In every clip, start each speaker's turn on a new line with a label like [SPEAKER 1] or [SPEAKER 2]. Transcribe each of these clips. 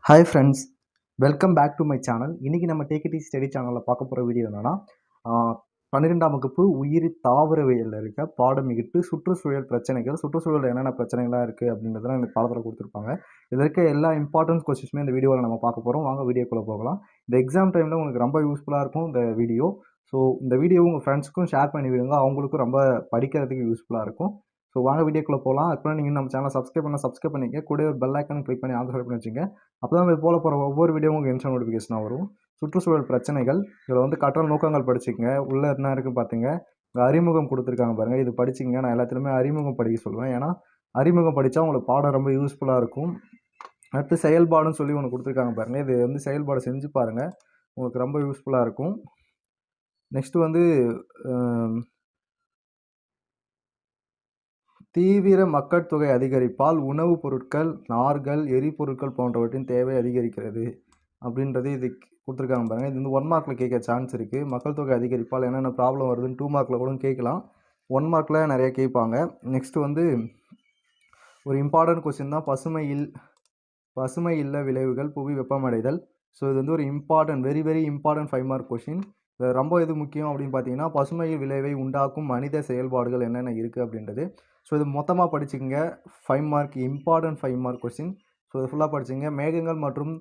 [SPEAKER 1] Hi friends welcome back to my channel இன்றைக்கி நம்ம டேக்கிடி study சேனலில் பார்க்க போகிற வீடியோ என்னென்னா பன்னிரெண்டாம் வகுப்பு உயிரி தாவரவியலில் இருக்க பாடம் எட்டு சுற்றுச்சூழல் பிரச்சனைகள் சுற்றுச்சூழல் என்னென்ன பிரச்சனைகள்லாம் இருக்குது அப்படின்றதெல்லாம் இந்த பாடத்தில் கொடுத்துருப்பாங்க. இதில் இருக்க எல்லா இம்பார்ட்டன்ஸ் கொஸ்டின்ஸுமே இந்த வீடியோவில் நம்ம பார்க்க போகிறோம் வாங்க வீடியோக்குள்ளே போகலாம். இந்த எக்ஸாம் டைமில் உங்களுக்கு ரொம்ப யூஸ்ஃபுல்லாக இருக்கும் இந்த வீடியோ ஸோ இந்த வீடியோ உங்கள் ஃப்ரெண்ட்ஸ்க்கும் ஷேர் பண்ணி விடுங்க. அவங்களுக்கும் ரொம்ப படிக்கிறதுக்கு யூஸ்ஃபுல்லாக இருக்கும். ஸோ வாங்க வீடியோக்குள்ளே போகலாம் அதுக்குள்ளே நீங்கள் நம்ம சேனலை சப்ஸ்கிரைப் பண்ண சப்ஸ்கிரைப் பண்ணிக்க கூட ஒரு பெல் ஐக்கன் கிளிக் பண்ணி ஆன்சர் பண்ணி வச்சுங்க அப்போ தான் இது போல போகிற ஒவ்வொரு வீடியோ உங்களுக்கு இன்ஸ்டா நோட்டிஃபிகேஷனாக வரும். சுற்றுச்சூழல் பிரச்சனைகள் இதில் வந்து கற்றல் நோக்கங்கள் படிச்சுக்கங்க. உள்ளே என்ன இருக்குது பார்த்துங்க அறிமுகம் கொடுத்துருக்காங்க பாருங்கள் இது படிச்சிங்க நான் எல்லாத்துலேயுமே அறிமுகம் படிக்க சொல்லுவேன். ஏன்னா அறிமுகம் படித்தா உங்களுக்கு பாடம் ரொம்ப யூஸ்ஃபுல்லாக இருக்கும். அடுத்து செயல்பாடுன்னு சொல்லி ஒன்று கொடுத்துருக்காங்க பாருங்கள் இது வந்து செயல்பாடு செஞ்சு பாருங்கள் உங்களுக்கு ரொம்ப யூஸ்ஃபுல்லாக இருக்கும். நெக்ஸ்ட்டு வந்து தீவிர மக்கள் தொகை அதிகரிப்பால் உணவுப் பொருட்கள் நார்கள் எரிபொருட்கள் போன்றவற்றின் தேவை அதிகரிக்கிறது அப்படின்றது இது கொடுத்துருக்காங்க பாருங்கள் இது வந்து ஒன் மார்க்கில் கேட்க சான்ஸ் இருக்குது மக்கள் தொகை அதிகரிப்பால் என்னென்ன ப்ராப்ளம் வருதுன்னு டூ மார்க்கில் கூட கேட்கலாம். ஒன் மார்க்கில் நிறைய கேட்பாங்க. நெக்ஸ்ட்டு வந்து ஒரு இம்பார்ட்டன்ட் கொஸ்டின் தான். பசுமையில் பசுமை இல்ல விளைவுகள் புவி வெப்பமடைதல். ஸோ இது வந்து ஒரு important very very important five mark question ரொம்ப எது முக்கியம் அப்படின்னு பார்த்தீங்கன்னா பசுமையில் விளைவை உண்டாக்கும் மனித செயல்பாடுகள் என்னென்ன இருக்குது அப்படின்றது. ஸோ இது மொத்தமாக படிச்சுக்கோங்க. Five mark important five mark question so இது ஃபுல்லாக படிச்சுங்க மேகங்கள் மற்றும்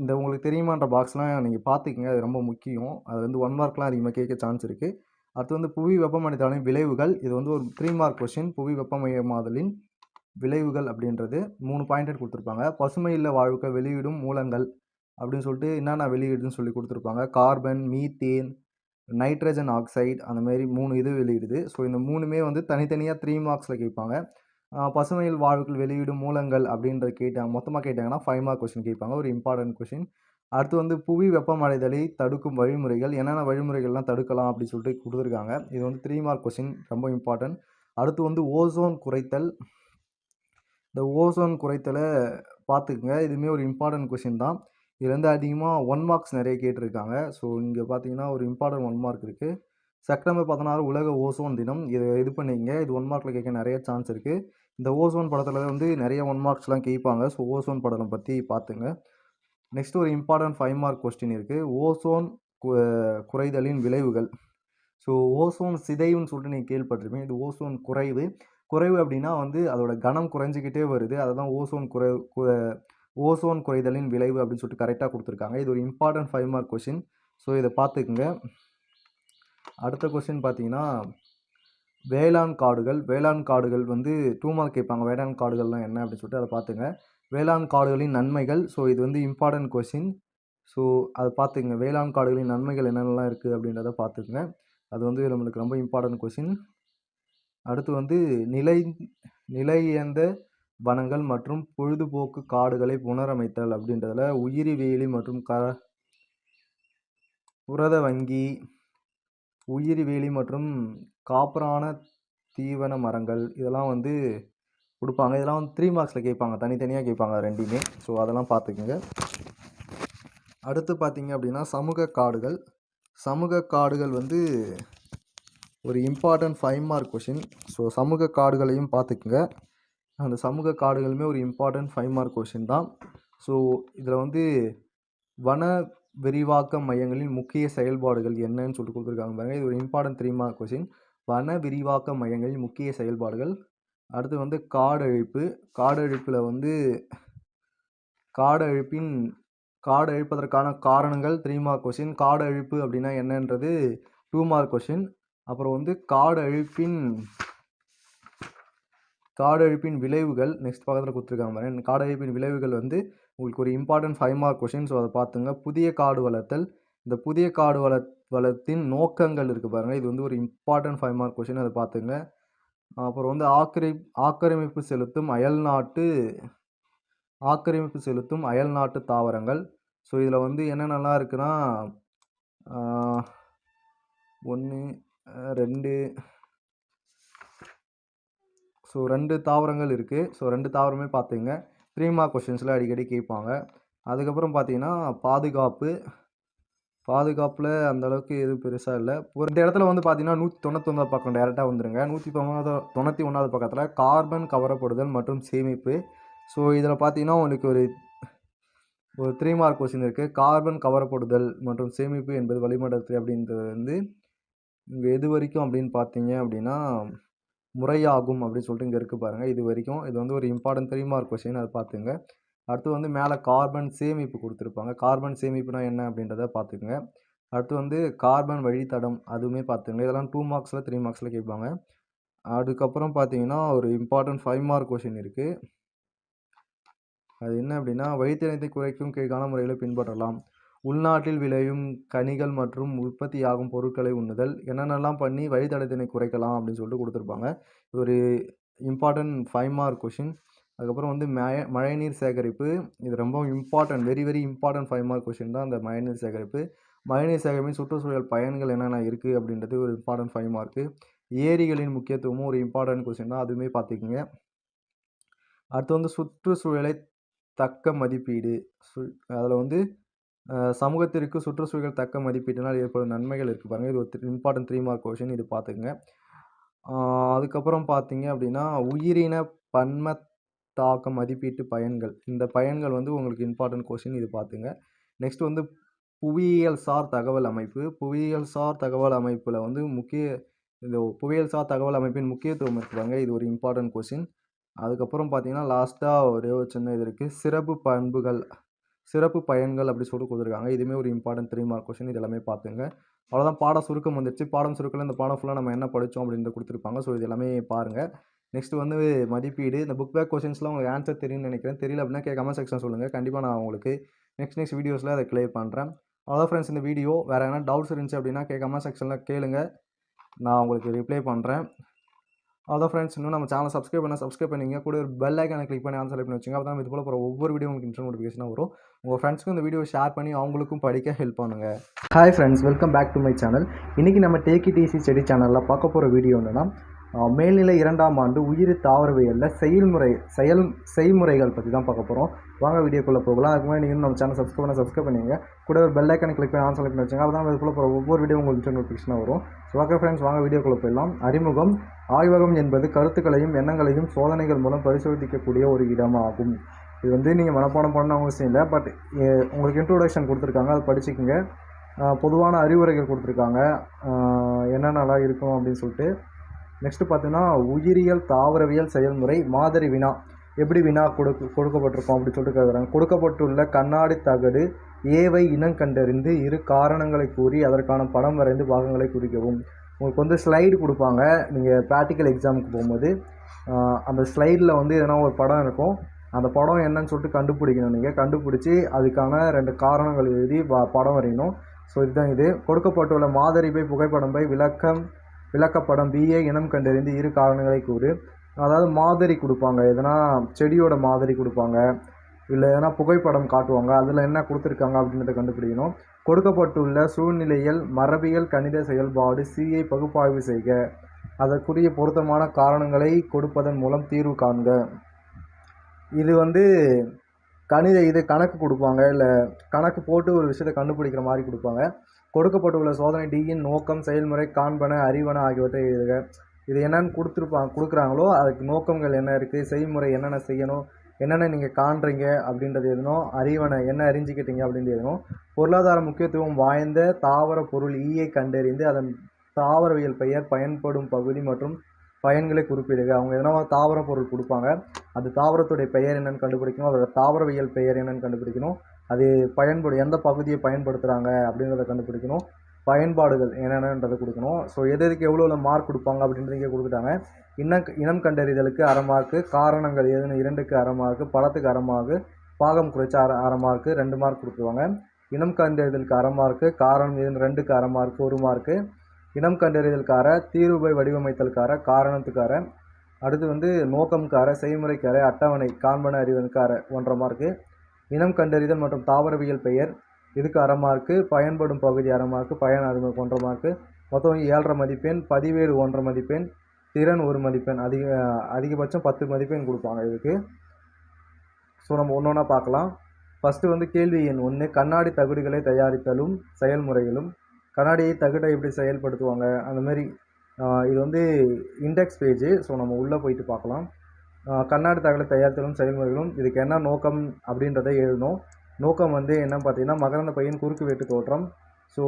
[SPEAKER 1] இந்த உங்களுக்கு தெரியுமான்ற பாக்ஸ்லாம் நீங்கள் பார்த்துக்கங்க. அது ரொம்ப முக்கியம். அது வந்து ஒன் மார்க்லாம் அதிகமாக கேட்க சான்ஸ் இருக்குது அடுத்து வந்து புவி வெப்பமடைதலின் விளைவுகள். இது வந்து ஒரு த்ரீ மார்க் கொஸ்டின் புவி வெப்பமயமாதலின் விளைவுகள் அப்படின்றது. மூணு பாயிண்ட் கொடுத்துருப்பாங்க. பசுமையில் வாழ்வுக்க வெளியிடும் மூலங்கள் அப்படின்னு சொல்லிட்டு என்னென்ன வெளியிடுன்னு சொல்லி கொடுத்துருப்பாங்க. கார்பன் மீத்தேன் நைட்ரஜன் ஆக்சைடு அந்த மாதிரி மூணு இது வெளியிடுது. ஸோ இந்த மூணுமே வந்து தனித்தனியாக த்ரீ மார்க்ஸில் கேட்பாங்க. பசுமையில் வாழ்வுகள் வெளியிடும் மூலங்கள் அப்படின்றத கேட்டாங்க மொத்தமாக கேட்டாங்கன்னா ஃபைவ் மார்க் கொஷின் கேட்பாங்க. ஒரு இம்பார்ட்டன்ட் கொஷின் அடுத்து வந்து புவி வெப்பமடைதலை தடுக்கும் வழிமுறைகள் என்னென்ன வழிமுறைகள்லாம் தடுக்கலாம் அப்படின்னு சொல்லிட்டு கொடுத்துருக்காங்க. இது வந்து த்ரீ மார்க் கொஷின் ரொம்ப இம்பார்ட்டன்ட் அடுத்து வந்து ஓசோன் குறைத்தல். இந்த ஓசோன் குறைத்தலை பார்த்துக்குங்க. இதுவுமே ஒரு இம்பார்ட்டன்ட் கொஷின் தான். இதுலேருந்து அதிகமாக ஒன் மார்க்ஸ் நிறைய கேட்டிருக்காங்க. ஸோ இங்கே பார்த்தீங்கன்னா ஒரு இம்பார்ட்டன்ட் ஒன் மார்க் இருக்குது செப்டம்பர் பதினாறு உலக ஓசோன் தினம். இதை இது பண்ணிங்க. இது ஒன் மார்க்கில் கேட்க நிறைய சான்ஸ் இருக்குது இந்த ஓசோன் படத்தில் வந்து நிறைய ஒன் மார்க்ஸ்லாம் கேட்பாங்க. ஸோ ஓசோன் படம் பற்றி பார்த்துங்க. நெக்ஸ்ட் ஒரு இம்பார்ட்டன்ட் ஃபைவ் மார்க் கொஸ்டின் இருக்குது ஓசோன் குறைதலின் விளைவுகள். ஸோ ஓசோன் சிதைவுன்னு சொல்லிட்டு நீங்கள் கேள்விப்பட்டிருப்பீங்க. இது ஓசோன் குறைவு. குறைவு அப்படின்னா வந்து அதோட கனம் குறைஞ்சிக்கிட்டே வருது. அதை தான் ஓசோன் குறை ஓசோன் குறைதலின் விளைவு அப்படின்னு சொல்லிட்டு கரெக்டாக கொடுத்துருக்காங்க. இது ஒரு important five mark question so இதை பார்த்துக்குங்க. அடுத்த கொஷின் பார்த்தீங்கன்னா வேளாண் காடுகள். வேளாண் காடுகள் வந்து டூ மார்க் கேட்பாங்க. வேளாண் காடுகள்லாம் என்ன அப்படின்னு சொல்லிட்டு அதை பார்த்துங்க. வேளாண் காடுகளின் நன்மைகள். ஸோ இது வந்து இம்பார்ட்டன்ட் கொஷின் ஸோ அதை பார்த்துங்க வேளாண் காடுகளின் நன்மைகள் என்னென்னலாம் இருக்குது அப்படின்றத பார்த்துக்குங்க. அது வந்து நம்மளுக்கு ரொம்ப இம்பார்ட்டன்ட் கொஷின் அடுத்து வந்து நிலை நிலையந்த வனங்கள் மற்றும் பொழுதுபோக்கு காடுகளை புனரமைத்தல் அப்படின்றதுல உயிரி வேலி மற்றும் க புரத வங்கி உயிரி வேலி மற்றும் காப்பரான தீவன மரங்கள் இதெல்லாம் வந்து கொடுப்பாங்க. இதெல்லாம் வந்து த்ரீ மார்க்ஸில் கேட்பாங்க. தனித்தனியாக கேட்பாங்க ரெண்டுமே. ஸோ அதெல்லாம் பார்த்துக்குங்க. அடுத்து பார்த்தீங்க அப்படின்னா சமூக காடுகள். சமூக காடுகள் வந்து ஒரு important five mark question so சமூக காடுகளையும் பார்த்துக்குங்க. அந்த சமூக காடுகளுமே ஒரு இம்பார்ட்டன்ட் ஃபைவ் மார்க் கொஷின் தான். ஸோ இதில் வந்து வன விரிவாக்க மையங்களின் முக்கிய செயல்பாடுகள் என்னன்னு சொல்லிட்டு கொடுத்துருக்காங்க பாருங்கள் இது ஒரு இம்பார்ட்டன்ட் த்ரீ மார்க் கொஷின் வன விரிவாக்க மையங்களின் முக்கிய செயல்பாடுகள். அடுத்து வந்து காடழிப்பு. காடழிப்பில் வந்து காடழிப்பின் காடு அழிப்பதற்கான காரணங்கள் த்ரீ மார்க் கொஷின் காடு அழிப்பு அப்படின்னா என்னன்றது டூ மார்க் கொஷின் அப்புறம் வந்து காடு அழிப்பின் காடழிப்பின் விளைவுகள் நெக்ஸ்ட் பக்கத்தில் கொடுத்துருக்காங்க பாருங்க. காடழிப்பின் விளைவுகள் வந்து உங்களுக்கு ஒரு important five mark question so அதை பார்த்துங்க. புதிய காடு வளர்த்தல். இந்த புதிய காடு வள வளத்தின் நோக்கங்கள் இருக்குது பாருங்கள் இது வந்து ஒரு இம்பார்ட்டன்ட் ஃபைவ் மார்க் கொஷின் அதை பார்த்துங்க. அப்புறம் வந்து ஆக்கிரை ஆக்கிரமிப்பு செலுத்தும் அயல் நாட்டு ஆக்கிரமிப்பு செலுத்தும் அயல் நாட்டு தாவரங்கள். ஸோ இதில் வந்து என்னென்னலாம் இருக்குன்னா ஒன்று ரெண்டு ஸோ ரெண்டு தாவரங்கள் இருக்குது ஸோ ரெண்டு தாவரமே பார்த்துங்க த்ரீ மார்க் கொஷின்ஸில் அடிக்கடி கேட்பாங்க. அதுக்கப்புறம் பார்த்தீங்கன்னா பாதுகாப்பு. பாதுகாப்பில் அந்தளவுக்கு எதுவும் பெருசாக இல்லை. ஒரு இந்த இடத்துல வந்து பார்த்தீங்கன்னா நூற்றி தொண்ணூத்தொம்பது பக்கம் டேரெக்டாக வந்துடுங்க நூற்றி தொண்ணூறு தொண்ணூற்றி ஒன்றாவது பக்கத்தில் கார்பன் கவரப்படுதல் மற்றும் சேமிப்பு. ஸோ இதில் பார்த்தீங்கன்னா உங்களுக்கு ஒரு ஒரு த்ரீ மார்க் கொஸ்டின் இருக்குது கார்பன் கவரப்படுதல் மற்றும் சேமிப்பு என்பது வளிமண்டலத்தில் அப்படின்றது வந்து இங்கே எது வரைக்கும் அப்படின்னு பார்த்தீங்க அப்படின்னா முறையாகும் அப்படின்னு சொல்லிட்டு இங்கே இருக்குது பாருங்கள் இது வரைக்கும் இது வந்து ஒரு இம்பார்ட்டன்ட் த்ரீ மார்க் கொஸ்டின் அதை பார்த்துங்க அடுத்து வந்து மேலே கார்பன் சேமிப்பு கொடுத்துருப்பாங்க. கார்பன் சேமிப்புனா என்ன அப்படின்றத பார்த்துக்குங்க அடுத்து வந்து கார்பன் வழித்தடம் அதுவுமே பார்த்துங்க இதெல்லாம் டூ மார்க்ஸில் த்ரீ மார்க்ஸில் கேட்பாங்க. அதுக்கப்புறம் பார்த்தீங்கன்னா ஒரு இம்பார்ட்டன்ட் ஃபைவ் மார்க் கொஷின் இருக்குது அது என்ன அப்படின்னா வழித்தடத்தை குறைக்கும் கீழ்கான முறையில் பின்பற்றலாம். உள்நாட்டில் விளையும் கனிகள் மற்றும் உற்பத்தியாகும் பொருட்களை உண்ணுதல் என்னென்னலாம் பண்ணி வழித்தடத்தினை குறைக்கலாம் அப்படின்னு சொல்லிட்டு கொடுத்துருப்பாங்க. இது ஒரு இம்பார்ட்டன்ட் ஃபைவ் மார்க் கொஷின் அதுக்கப்புறம் வந்து மழை மழைநீர் சேகரிப்பு. இது ரொம்ப important very very important five mark question தான் அந்த மழைநீர் சேகரிப்பு. மழைநீர் சேகரிப்பின் சுற்றுச்சூழல் பயன்கள் என்னென்ன இருக்குது அப்படின்றது ஒரு இம்பார்ட்டன்ட் ஃபைவ் மார்க்கு ஏரிகளின் முக்கியத்துவமும் ஒரு இம்பார்ட்டன்ட் கொஷின் தான். அதுவுமே பார்த்துக்குங்க. அடுத்து வந்து சுற்றுச்சூழலை தக்க மதிப்பீடு. சு அதில் வந்து சமூகத்திற்கு சுற்றுச்சூழல் தக்க மதிப்பீட்டினால் ஏற்படும் நன்மைகள் இருக்குது பாருங்கள் இது ஒரு இம்பார்ட்டன்ட் த்ரீ மார்க் கொஷின் இது பார்த்துக்குங்க. அதுக்கப்புறம் பார்த்தீங்க அப்படின்னா உயிரின பன்ம தாக்க மதிப்பீட்டு பயன்கள். இந்த பயன்கள் வந்து உங்களுக்கு இம்பார்ட்டன்ட் கொஷின் இது பார்த்துங்க நெக்ஸ்ட் வந்து புவியியல் சார் தகவல் அமைப்பு. புவியியல் சார் தகவல் அமைப்பில் வந்து முக்கிய இந்த புவியியல் சார் தகவல் அமைப்பின் முக்கியத்துவம் இருக்கிறாங்க இது ஒரு இம்பார்ட்டன்ட் கொஷின் அதுக்கப்புறம் பார்த்தீங்கன்னா லாஸ்ட்டாக ஒரே ஒரு சின்ன இது இருக்குது சிறப்பு பண்புகள். சிறப்பு பயன்கள் அப்படி சொல்லி கொடுத்துருக்காங்க. இதுவுமே ஒரு இம்பார்ட்டன்ட் த்ரீ மார்க் கொஷின் இது எல்லாமே பார்த்துங்க. அவ்வளோதான் பாட சுருக்கம் வந்துருச்சு. பாடம் சுருக்கில் இந்த பாடம் ஃபுல்லாக நம்ம என்ன படித்தோம் அப்படின்னு கொடுத்துருப்பாங்க. ஸோ இது எல்லாமே பாருங்கள் நெக்ஸ்ட் வந்து மதிப்பீடு. இந்த புக் பேக் கொஷின்ஸ்லாம் உங்களுக்கு ஆன்சர் தெரியும்னு நினைக்கிறேன். தெரியல அப்படின்னா கே கமெண்ட் செக்ஷன் சொல்லுங்கள் கண்டிப்பாக நான் உங்களுக்கு நெக்ஸ்ட் நெக்ஸ்ட் வீடியோஸில் அதை கிளியர் பண்ணுறேன் அவ்வளோ ஃப்ரெண்ட்ஸ் இந்த வீடியோ வேறு எதனா டவுட்ஸ் இருந்துச்சு அப்படின்னா கே கமெண்ட் செக்ஷனில் கேளுங்க. நான் உங்களுக்கு ரிப்ளை பண்ணுறேன் அதான் ஃப்ரெண்ட்ஸ் இன்னும் நம்ம சேனல் சப்ஸ்கிரைப் பண்ண சப்ஸ்கிரைப் பண்ணிங்க கூட ஒரு பெல் ஐக்கானை கிளிக் பண்ணி ஆன்சர் பண்ணி வச்சுங்க அப்போ தான் இது போல் போகிற ஒவ்வொரு வீடியோ உங்களுக்கு இன்ட்ரெஸ்ட் நோட்டிஃபிகேஷனாக வரும். உங்கள் ஃப்ரெண்ட்ஸ்க்கும் இந்த வீடியோ ஷேர் பண்ணி அவங்களுக்கும் படிக்க ஹெல்ப் பண்ணுங்கள் hi friends welcome back to my channel இன்றைக்கி நம்ம டேக்கி டிசி செடி சேனலில் பார்க்க போகிற வீடியோ என்னென்னா மேல்நிலை இரண்டாம் ஆண்டு உயிரி தாவரவியலில் செயல்முறை செயல் செய்முறைகள் பற்றி தான் பார்க்க போகிறோம் வாங்க வீடியோக்குள்ளே போகலாம். அதுக்கு முன்னாடி நீங்கள் நம்ம சேனல் சப்ஸ்கிரைப் பண்ண சப்ஸ்கிரைப் பண்ணிங்க கூட ஒரு பெல் ஐக்கானை கிளிக் பண்ணி ஆன்சர் பண்ணி வச்சுங்க அப்போ தான் போகிற ஒவ்வொரு வீடியோ உங்களுக்கு நோட்டிஃபிகேஷனாக வரும். ஸோ ஓகே ஃப்ரெண்ட்ஸ் வாங்க வீடியோக்குள்ளே போயிடலாம். அறிமுகம் ஆய்வகம் என்பது கருத்துக்களையும் எண்ணங்களையும் சோதனைகள் மூலம் பரிசோதிக்கக்கூடிய ஒரு இடமாகும். இது வந்து நீங்கள் மனப்பாடம் பண்ண அவசியம் இல்லை. பட் உங்களுக்கு இன்ட்ரோடக்ஷன் கொடுத்துருக்காங்க. அதை படிச்சுக்கோங்க. பொதுவான அறிவுரைகள் கொடுத்துருக்காங்க. என்னென்னலாம் இருக்கும் அப்படின்னு சொல்லிட்டு நெக்ஸ்ட்டு பார்த்தீங்கன்னா உயிரியல் தாவரவியல் செயல்முறை மாதிரி வினா. எப்படி வினா கொடுக்க கொடுக்கப்பட்டிருக்கோம் அப்படின்னு சொல்லிட்டு கேட்குறாங்க கொடுக்கப்பட்டுள்ள கண்ணாடி தகடு ஏவை இனம் கண்டறிந்து இரு காரணங்களை கூறி அதற்கான படம் வரைந்து பாகங்களை குறிக்கவும். உங்களுக்கு வந்து ஸ்லைடு கொடுப்பாங்க. நீங்கள் ப்ராக்டிக்கல் எக்ஸாமுக்கு போகும்போது அந்த ஸ்லைடில் வந்து எதனா ஒரு படம் இருக்கும். அந்த படம் என்னன்னு சொல்லிட்டு கண்டுபிடிக்கணும் நீங்கள் கண்டுபிடிச்சி அதுக்கான ரெண்டு காரணங்கள் எழுதி படம் வரையணும். ஸோ இதுதான் இது. கொடுக்கப்பட்டுள்ள மாதிரி பை புகைப்படம் பை விளக்கம் விளக்கப்படம் பிஏ இனம் கண்டறிந்து இரு காரணங்களை கூறு. அதாவது மாதிரி கொடுப்பாங்க. எதனா செடியோட மாதிரி கொடுப்பாங்க. இல்லை எதனா புகைப்படம் காட்டுவாங்க. அதில் என்ன கொடுத்துருக்காங்க அப்படின்றத கண்டுபிடிக்கணும். கொடுக்கப்பட்டுள்ள சூழ்நிலையில் மரபியல் கணித செயல்பாடு சிஐ பகுப்பாய்வு செய்க. அதற்குரிய பொருத்தமான காரணங்களை கொடுப்பதன் மூலம் தீர்வு காண்க. இது வந்து கணித இது கணக்கு கொடுப்பாங்க. இல்லை கணக்கு போட்டு ஒரு விஷயத்தை கண்டுபிடிக்கிற மாதிரி கொடுப்பாங்க. கொடுக்கப்பட்டுள்ள சோதனை டியின் நோக்கம் செயல்முறை காண்பன அறிவன ஆகியவற்றை எழுதுக. இது என்னென்னு கொடுத்துருப்பாங்க கொடுக்குறாங்களோ அதுக்கு நோக்கங்கள் என்ன இருக்குது செய்முறை என்னென்ன செய்யணும் என்னென்ன நீங்கள் காண்றீங்க அப்படின்றது எதுனோ அறிவனை என்ன அறிஞ்சிக்கிட்டீங்க அப்படின்றது எதுனும் பொருளாதார முக்கியத்துவம் வாய்ந்த தாவர பொருள் e ஈயை கண்டறிந்து அதன் தாவரவியல் பெயர் பயன்படும் பகுதி மற்றும் பயன்களை குறிப்பிடுக. அவங்க எதனா தாவர பொருள் கொடுப்பாங்க அது தாவரத்துடைய பெயர் என்னென்னு கண்டுபிடிக்கணும் அதோட தாவரவியல் பெயர் என்னென்னு கண்டுபிடிக்கணும். அது பயன்படும் எந்த பகுதியை பயன்படுத்துகிறாங்க அப்படின்றத கண்டுபிடிக்கணும். பயன்பாடுகள் என்னென்னன்றதை கொடுக்கணும். ஸோ எது எதுக்கு எவ்வளோ மார்க் கொடுப்பாங்க அப்படின்றது இங்கே கொடுத்துட்டாங்க. இனம் இனம் கண்டறிதலுக்கு அரை மார்க்கு காரணங்கள் எதுன்னு இரண்டுக்கு அரை மார்க்கு படத்துக்கு அரை மார்க்கு பாகம் குறைச்சா அரை அரை மார்க்கு ரெண்டு மார்க் கொடுத்துருவாங்க. இனம் கண்டறிதலுக்கு அரை மார்க்கு காரணம் எதுன்னு ரெண்டுக்கு அரை மார்க்கு ஒரு மார்க்கு இனம் கண்டறிதலுக்கார தீர்வை வடிவமைத்தலுக்கார காரணத்துக்கார அடுத்து வந்து நோக்கம்கார செய்முறைக்கார அட்டவணை காண்பன அறிவனுக்கார ஒன்றரை மார்க்கு இனம் கண்டறிதல் மற்றும் தாவரவியல் பெயர். இதுக்கு அரை மார்க்கு பயன்படும் பகுதி அரை மார்க்கு பயன் அறிமுக ஒன்றரை மார்க்கு மொத்தம் ஏழரை மதிப்பெண் பதிவேடு ஒன்றரை மதிப்பெண் திறன் ஒரு மதிப்பெண் அதிக அதிகபட்சம் பத்து மதிப்பெண் கொடுப்பாங்க இதுக்கு. ஸோ நம்ம ஒன்று ஒன்றா பார்க்கலாம். ஃபஸ்ட்டு வந்து கேள்வி எண் ஒன்று கண்ணாடி தகடுகளை தயாரித்தலும் செயல்முறைகளும். கண்ணாடியை தகுடை எப்படி செயல்படுத்துவாங்க? அந்த மாதிரி இது வந்து இண்டெக்ஸ் பேஜு ஸோ நம்ம உள்ளே போயிட்டு பார்க்கலாம். கண்ணாடி தகவலை தயாரித்தலும் செயல்முறைகளும் இதுக்கு என்ன நோக்கம் அப்படின்றத எழுதணும். நோக்கம் வந்து என்ன பார்த்தீங்கன்னா மகரந்த பையன் குறுக்கு வெட்டு தோற்றம். ஸோ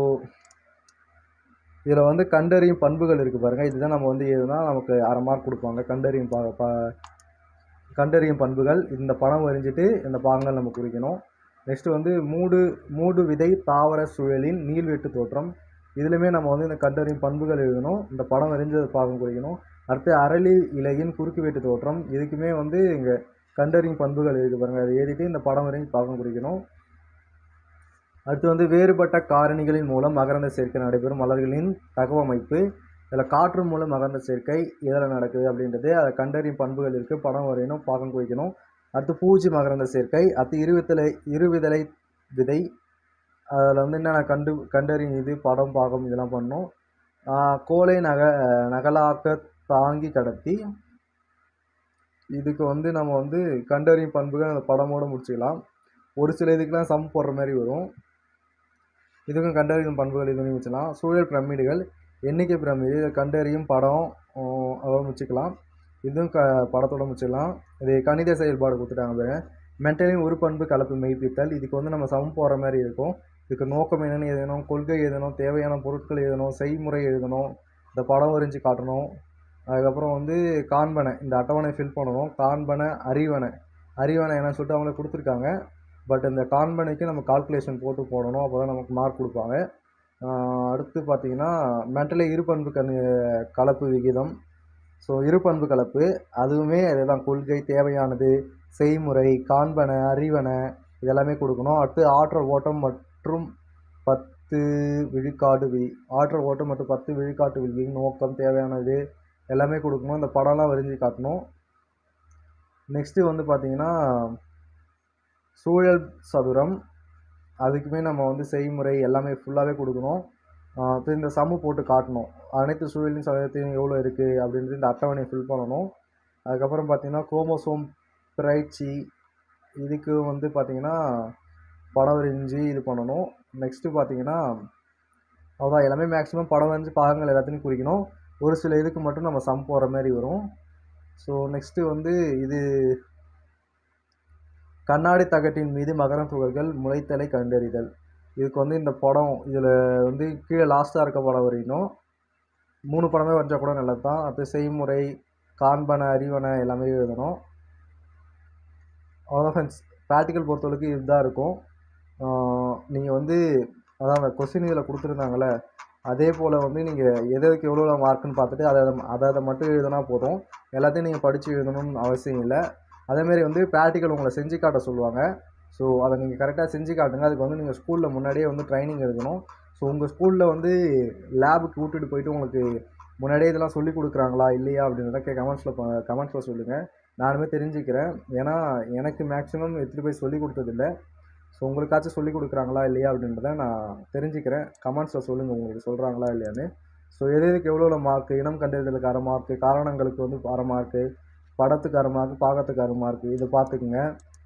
[SPEAKER 1] இதில் வந்து கண்டறியும் பண்புகள் இருக்குது பாருங்கள் இதுதான் நம்ம வந்து எழுதுனா நமக்கு அரை மார்க் கொடுப்பாங்க. கண்டறியும் பா பா கண்டறியும் பண்புகள். இந்த படம் வரைஞ்சிட்டு இந்த பாகங்கள் நம்ம குறிக்கணும். நெக்ஸ்ட் வந்து மூடு மூடு விதை தாவர சூழலின் நீள்வெட்டு தோற்றம். இதுலையுமே நம்ம வந்து இந்த கண்டறியும் பண்புகள் எழுதணும். இந்த படம் வரைஞ்சது பாகம் குறிக்கணும். அடுத்து அரளி இலையின் குறுக்கு வெட்டு தோற்றம். இதுக்குமே வந்து இங்கே கண்டறியும் பண்புகள் இருக்குது பாருங்கள் அதை எழுதிட்டு இந்த படம் வரையும் பார்க்க குறிக்கணும் அடுத்து வந்து வேறுபட்ட காரணிகளின் மூலம் மகரந்த சேர்க்கை நடைபெறும். மலர்களின் தகவமைப்பு. இதில் காற்று மூலம் மகரந்த சேர்க்கை எதில் நடக்குது அப்படின்றது அதை கண்டறியும் பண்புகள் இருக்குது படம் வரையணும் பாகம் குறிக்கணும் அடுத்து பூஜி மகரந்த சேர்க்கை. அடுத்து இருவித்தலை இருவிதலை விதை. அதில் வந்து என்னென்ன கண்டு கண்டறியும் இது படம் பாகம் இதெல்லாம் பண்ணணும். கோலை நக நகலாக்க தாங்கி கடத்தி இதுக்கு வந்து நம்ம வந்து கண்டறியும் பண்புகள் அந்த படமோடு முடிச்சுக்கலாம். ஒரு சில இதுக்கெலாம் சம் போடுற மாதிரி வரும். இதுக்கும் கண்டறியும் பண்புகள் இதுன்னு வச்சுக்கலாம் சூழல் பிரமிடுகள் எண்ணிக்கை பிரமிடு இதை கண்டறியும் படம் அதோட முடிச்சுக்கலாம். இதுவும் க படத்தோட முடிச்சுக்கலாம். இது கணித செயல்பாடு கொடுத்துட்டாங்க பாருங்க. மென்டலின் ஒரு பண்பு கலப்பு மெய்ப்பித்தல். இதுக்கு வந்து நம்ம சம் போடுற மாதிரி இருக்கும். இதுக்கு நோக்கம் என்னென்னு எழுதணும் கொள்கை எழுதணும் தேவையான பொருட்கள் எழுதணும் செய்முறை எழுதணும் இந்த படம் வரைஞ்சி காட்டணும். அதுக்கப்புறம் வந்து காண்பனை இந்த அட்டவணை ஃபில் பண்ணணும். காண்பனை அறிவனை அறிவனை என்ன சொல்லிட்டு அவங்களே கொடுத்துருக்காங்க. பட் இந்த காண்பனைக்கு நம்ம கால்குலேஷன் போட்டு போடணும். அப்போ தான் நமக்கு மார்க் கொடுப்பாங்க. அடுத்து பார்த்தீங்கன்னா மென்டலி இருபண்பு கண் கலப்பு விகிதம். ஸோ இருபண்பு கலப்பு அதுவுமே அதுதான் கொள்கை தேவையானது செய்முறை காண்பனை அறிவனை இதெல்லாமே கொடுக்கணும். அடுத்து ஆற்றல் ஓட்டம் மற்றும் பத்து விழுக்காடு விதி ஆற்றல் ஓட்டம் மற்றும் பத்து விழுக்காட்டு விழுவின் நோக்கம் தேவையானது. எல்லாமே கொடுக்கணும். இந்த படம்லாம் வரைஞ்சி காட்டணும். நெக்ஸ்ட்டு வந்து பார்த்திங்கன்னா சூழல் சதுரம். அதுக்குமே நம்ம வந்து செய்முறை எல்லாமே ஃபுல்லாகவே கொடுக்கணும். இந்த சம்மு போட்டு காட்டணும். அனைத்து சூழலின் சதவீதத்தையும் எவ்வளோ இருக்குது அப்படின்றது இந்த அட்டவணையை ஃபில் பண்ணணும். அதுக்கப்புறம் பார்த்திங்கன்னா குரோமோசோம் பிரைச்சி இதுக்கு வந்து பார்த்திங்கன்னா படம் வரைஞ்சி இது பண்ணணும். நெக்ஸ்ட்டு பார்த்தீங்கன்னா அவ்வளோதான் எல்லாமே மேக்ஸிமம் படம் வரைஞ்சி பாகங்கள் எல்லாத்தையும் குறிக்கணும். ஒரு சில இதுக்கு மட்டும் நம்ம சம் போடுற மாதிரி வரும். ஸோ நெக்ஸ்ட்டு வந்து இது கண்ணாடி தகட்டின் மீது மகரம் துகள்கள் முளைத்தலை கண்டறிதல். இதுக்கு வந்து இந்த படம் இதில் வந்து கீழே லாஸ்ட்டாக இருக்க படம் வரையினும் மூணு படமே வரைஞ்சால் கூட நல்லது தான் அடுத்து செய்முறை காண்பன அறிவன எல்லாமே எழுதணும். அவ்வளோதான் ஃப்ரெண்ட்ஸ் ப்ராக்டிக்கல் பொறுத்தளவுக்கு இதுதான் இருக்கும். நீங்கள் வந்து அதான் அந்த கொஸ்டின் இதில் கொடுத்துருந்தாங்களே அதே போல் வந்து நீங்கள் எதுக்கு எவ்வளோ மார்க்குன்னு பார்த்துட்டு அதை அதை அதை மட்டும் எழுதுனா போதும். எல்லாத்தையும் நீங்கள் படித்து எழுதணும்னு அவசியம் இல்லை. அதேமாரி வந்து ப்ராக்டிக்கல் உங்களை செஞ்சு காட்ட சொல்லுவாங்க. ஸோ அதை நீங்கள் கரெக்டாக செஞ்சு காட்டுங்க. அதுக்கு வந்து நீங்கள் ஸ்கூலில் முன்னாடியே வந்து ட்ரைனிங் எடுக்கணும். ஸோ உங்கள் ஸ்கூலில் வந்து லேபுக்கு கூட்டிகிட்டு போயிட்டு உங்களுக்கு முன்னாடியே இதெல்லாம் சொல்லி கொடுக்குறாங்களா இல்லையா அப்படின்றத கே கமெண்ட்ஸில் கமெண்ட்ஸில் சொல்லுங்கள் நானுமே தெரிஞ்சுக்கிறேன். ஏன்னா எனக்கு மேக்ஸிமம் எடுத்துகிட்டு போய் சொல்லி கொடுத்ததில்ல. ஸோ உங்களுக்காச்சும் சொல்லிக் கொடுக்குறாங்களா இல்லையா அப்படின்றத நான் தெரிஞ்சுக்கிறேன். கமெண்ட்ஸில் சொல்லுங்கள் உங்களுக்கு சொல்கிறாங்களா இல்லையான்னு. ஸோ எது எதுக்கு எவ்வளோ மார்க்கு இனம் கண்டறிதலுக்கு அரை மார்க்கு காரணங்களுக்கு வந்து அரை மார்க்கு படத்துக்கு அரை மார்க்கு பாகத்துக்கு அரை மார்க்கு இதை பார்த்துக்குங்க.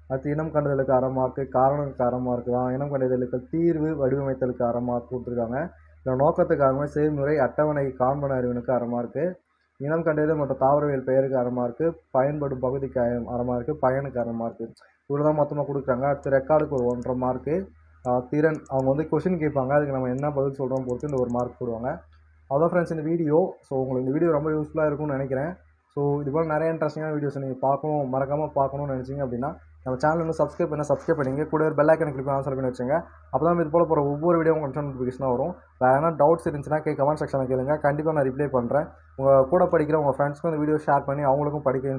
[SPEAKER 1] அடுத்து இனம் கண்டதலுக்கு அரை மார்க்கு காரணத்துக்கு அரை மார்க்கு தான் இனம் கண்டதலுக்கு தீர்வு வடிவமைத்தலுக்கு அரை மார்க் கொடுத்துருக்காங்க. இல்லை நோக்கத்துக்கு செய்முறை அட்டவணை காண்பன அறிவனுக்கு அரை மார்க்கு இனம் கண்டறிதல் மற்றும் தாவரவியல் பெயருக்கு அரை மார்க்கு பயன்படும் பகுதிக்கு அரை அரை மார்க்கு பயனுக்கு அரை மார்க்கு இவ்வளோ தான் மொத்தமாக கொடுக்குறாங்க. அடுத்த ரெக்கார்டுக்கு ஒரு ஒன்றரை மார்க்கு திறன். அவங்க வந்து கொஷின் கேட்பாங்க. அதுக்கு நம்ம என்ன பதில் சொல்கிறோம் பொறுத்து இந்த ஒரு மார்க் போடுவாங்க. அதான் ஃப்ரெண்ட்ஸ் இந்த வீடியோ ஸோ உங்களுக்கு இந்த வீடியோ ரொம்ப யூஸ்ஃபுல்லாக இருக்கும்னு நினைக்கிறேன். ஸோ இது போல் நிறைய இன்ட்ரெஸ்டிங்கான வீடியோஸ் நீங்கள் பார்க்கணும் மறக்காமல் பார்க்கணும்னு நினச்சிங்க அப்படின்னா நம்ம சேனல் வந்து சப்ஸ்கிரைப் பண்ண சப்ஸ்கிரைப் பண்ணிங்க கூட ஒரு பெல் ஐக்கன் கிளிக் பண்ணி ஆன்சர் பண்ணி வச்சுங்க அப்போ தான் இது போல் போகிற ஒவ்வொரு வீடியோ உங்களுக்கு நோட்டிஃபிகேஷனாக வரும். வேறு எதனா டவுட்ஸ் இருந்துச்சுன்னா கே கமெண்ட் செக்ஷனில் கேளுங்க. கண்டிப்பாக நான் ரிப்ளை பண்ணுறேன் உங்கள் கூட படிக்கிற உங்கள் ஃப்ரெண்ட்ஸ்க்கும் இந்த வீடியோ ஷேர் பண்ணி அவங்களுக்கும் படிக்க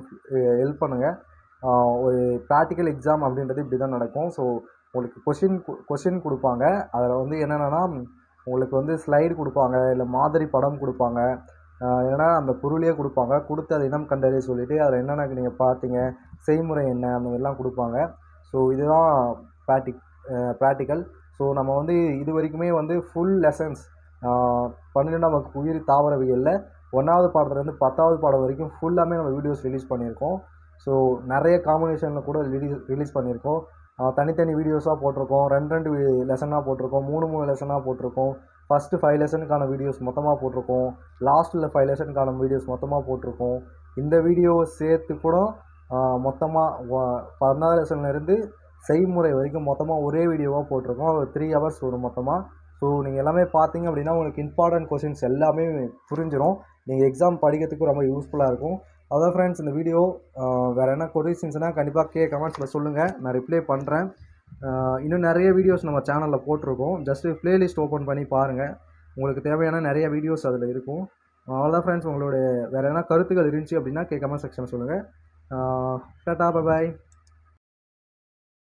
[SPEAKER 1] ஹெல்ப் பண்ணுங்கள் ஒரு ப்ராக்டிக்கல் எக்ஸாம் அப்படின்றது இப்படி தான் நடக்கும். ஸோ உங்களுக்கு கொஷின் கொஷின் கொடுப்பாங்க. அதில் வந்து என்னென்னா உங்களுக்கு வந்து ஸ்லைடு கொடுப்பாங்க இல்லை மாதிரி படம் கொடுப்பாங்க. ஏன்னா அந்த பொருளையே கொடுப்பாங்க. கொடுத்து அதை இனம் கண்டறிய சொல்லிவிட்டு அதில் என்னென்ன நீங்கள் பார்த்தீங்க செய்முறை என்ன அந்த மாதிரிலாம் கொடுப்பாங்க. ஸோ இதுதான் ப்ராக்டிக் ப்ராக்டிக்கல் ஸோ நம்ம வந்து இது வரைக்குமே வந்து ஃபுல் லெசன்ஸ் பன்னிரெண்டாம் வகுப்பு உயிர் தாவரவியலில் ஒன்றாவது பாடத்துலேருந்து பத்தாவது பாடம் வரைக்கும் ஃபுல்லாமே நம்ம வீடியோஸ் ரிலீஸ் பண்ணியிருக்கோம். ஸோ நிறைய காம்பினேஷனில் கூட ரிலீஸ் ரிலீஸ் பண்ணியிருக்கோம். தனித்தனி வீடியோஸாக போட்டிருக்கோம். ரெண்டு ரெண்டு லெசனாக போட்டிருக்கோம். மூணு மூணு லெசனாக போட்டிருக்கோம். ஃபஸ்ட்டு ஃபைவ் லெசனுக்கான வீடியோஸ் மொத்தமாக போட்டிருக்கோம். லாஸ்ட்டில் ஃபைவ் லெசனுக்கான வீடியோஸ் மொத்தமாக போட்டிருக்கோம். இந்த வீடியோவை சேர்த்து கூட மொத்தமாக பதினாறு லெசன்லேருந்து செய்முறை வரைக்கும் மொத்தமாக ஒரே வீடியோவாக போட்டிருக்கோம். ஒரு த்ரீ ஹவர்ஸ் வரும் மொத்தமாக ஸோ நீங்கள் எல்லாமே பார்த்தீங்க அப்படின்னா உங்களுக்கு இம்பார்ட்டன்ட் கொஷின்ஸ் எல்லாமே புரிஞ்சிடும் நீங்கள் எக்ஸாம் படிக்கிறதுக்கு ரொம்ப யூஸ்ஃபுல்லாக இருக்கும். அதான் ஃப்ரெண்ட்ஸ் இந்த வீடியோ வேறு என்ன கொஷின்ஸ்னால் கண்டிப்பாக கே கமெண்ட்ஸில் சொல்லுங்கள் நான் ரிப்ளை பண்ணுறேன் இன்னும் நிறைய வீடியோஸ் நம்ம சேனலில் போட்டிருக்கோம். ஜஸ்ட்டு ப்ளேலிஸ்ட் ஓப்பன் பண்ணி பாருங்கள் உங்களுக்கு தேவையான நிறைய வீடியோஸ் அதில் இருக்கும். அவ்வளோதான் ஃப்ரெண்ட்ஸ் உங்களுடைய வேறு எதனா கருத்துக்கள் இருந்துச்சு அப்படின்னா கே கமெண்ட் செக்ஷன் சொல்லுங்கள் டாட்டா பாய்